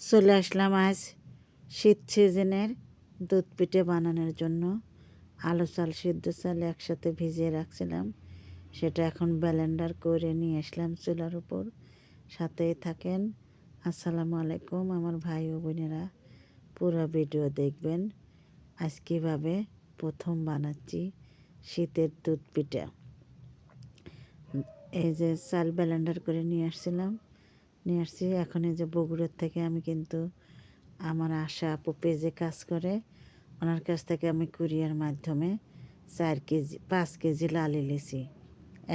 চলে আসলাম আজ শীত সিজনের দুধ পিঠে বানানোর জন্য। আলু চাল সিদ্ধ চাল একসাথে ভিজিয়ে রাখছিলাম। সেটা এখন ব্যালেন্ডার করে নিয়ে আসলাম চুলার উপর। সাথেই থাকেন। আসসালামু আলাইকুম আমার ভাই ও বোনেরা। পুরো ভিডিও দেখবেন। আজ কীভাবে প্রথম বানাচ্ছি শীতের দুধ পিঠা। এই যে চাল ব্যালেন্ডার করে নিয়ে আসছিলাম। নিয়ে আসছি। এখন এই যে বগুড়ার থেকে আমি কিন্তু আমার আশা আপু পেজে কাজ করে। ওনার কাছ থেকে আমি কুরিয়ার মাধ্যমে চার কেজি, পাঁচ কেজি লালি লিছি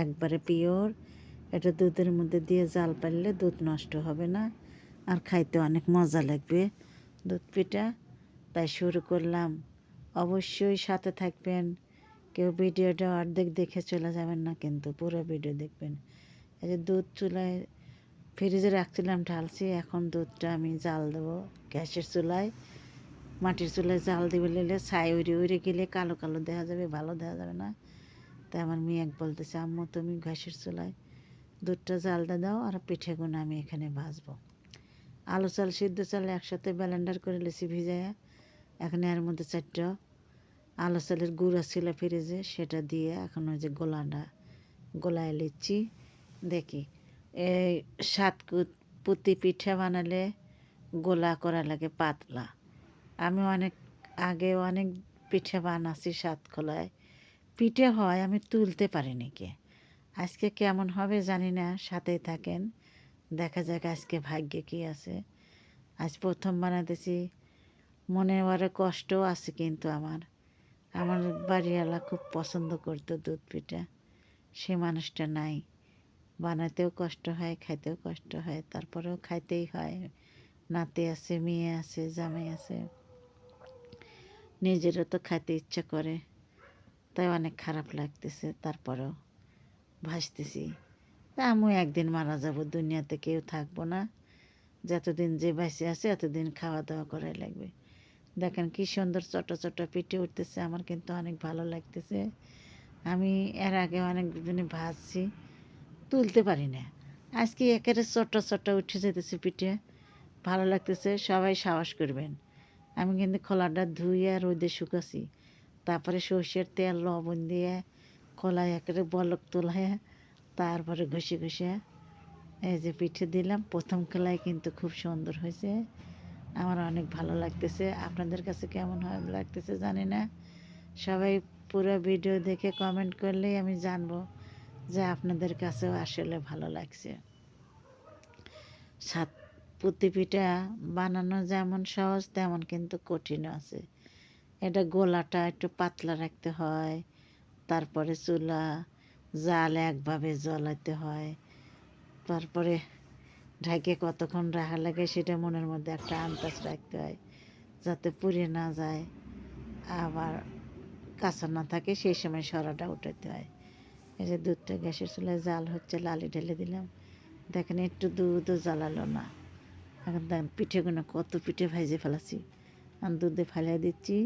একবারে পিওর। এটা দুধের মধ্যে দিয়ে জাল পারলে দুধ নষ্ট হবে না। আর খাইতে অনেক মজা লাগবে দুধ পিঠা। তাই শুরু করলাম। অবশ্যই সাথে থাকবেন। কেউ ভিডিওটা অর্ধেক দেখে চলে যাবেন না, কিন্তু পুরো ভিডিও দেখবেন। এই যে দুধ চুলায় ফ্রিজে রাখছিলাম ঢালছি, এখন দুধটা আমি জাল দেবো গ্যাসের চুলায়। মাটির চুলায় জাল দিবে নিলে ছাই উড়ে উড়ে গেলে কালো কালো দেখা যাবে, ভালো দেখা যাবে না। তাই আমার মেয়ে এক বলতেছে, আম্মু, তুমি গ্যাসের চুলায় দুধটা জালটা দাও আর পিঠে পিঠেগুলো আমি এখানে ভাজবো। আলু চাল, সিদ্ধ চাল একসাথে ব্যালেন্ডার করে লেছি ভিজায়। এখন এর মধ্যে চারটা আলু চালের গুঁড়া ছিল ফ্রিজে, সেটা দিয়ে এখন ওই যে গোলাটা গোলায় লিচ্ছি। দেখি এই সাত পুঁতি পিঠা বানালে গোলা করা লাগে পাতলা। আমি অনেক আগে অনেক পিঠে বানাচ্ছি সাত খোলায়। পিঠে হয়, আমি তুলতে পারিনি কে। আজকে কেমন হবে জানি না, সাথেই থাকেন। দেখা যাক আজকে ভাগ্যে কি আছে। আজ প্রথম বানাতেছি, মনে বড় কষ্টও আছে কিন্তু আমার। আমার বাড়িওয়ালা খুব পছন্দ করতো দুধ পিঠা। সে মানুষটা নাই। বানাতেও কষ্ট হয়, খাইতেও কষ্ট হয়, তারপরেও খাইতেই হয়। নাতি আছে, মেয়ে আছে, জামাই আছে। নিজেরও তো খাইতে ইচ্ছা করে। তাই অনেক খারাপ লাগতেছে, তারপরেও ভাসতেছি। আমিও একদিন মারা যাব, দুনিয়াতে কেউ থাকব না। যতদিন যে বাঁচে আছে, এতদিন খাওয়া দাওয়া করাই লাগবে। দেখেন কি সুন্দর ছোট ছোট পিঠে উঠতেছে, আমার কিন্তু অনেক ভালো লাগতেছে। আমি এর আগে অনেক ভাজছি তুলতে পারি না। আজকে একেবারে ছোট ছোট উঠে যেতেছে পিঠে। ভালো লাগতেছে, সবাই সাহস করবেন। আমি কিন্তু খোলাটা ধুইয়া রোদে শুকাছি তারপরে সর্ষের তেল, লবণ দিয়ে খোলায় একেবারে বলক তোলায়, তারপরে ঘষে ঘষে এই যে পিঠে দিলাম। প্রথম খোলায় কিন্তু খুব সুন্দর হয়েছে। আমার অনেক ভালো লাগতেছে। আপনাদের কাছে কেমন হয় লাগতেছে জানি না। সবাই পুরো ভিডিও দেখে কমেন্ট করলেই আমি জানব। যে আপনাদের কাছেও আসলে ভালো লাগছে। সাত পুঁতি বানানো যেমন সহজ, তেমন কিন্তু কঠিনও আছে। এটা গোলাটা একটু পাতলা রাখতে হয়, তারপরে চুলা জাল একভাবে জ্বলাতে হয়। তারপরে ঢাকে কতক্ষণ রাখা লাগে সেটা মনের মধ্যে একটা আন্দাজ রাখতে হয়, যাতে পুড়ে না যায়। আবার কাঁচা না থাকে সেই সময় সরাটা উঠাতে হয়। এই যে দুধটা গ্যাসের চুলায় জাল হচ্ছে, লালি ঢেলে দিলাম। দেখেন একটু দুধও জ্বালালো না। এখন দেখেন পিঠেগুলো কত পিঠে ভাইজে ফেলাছি। আমি দুধে ফেলাই দিচ্ছি।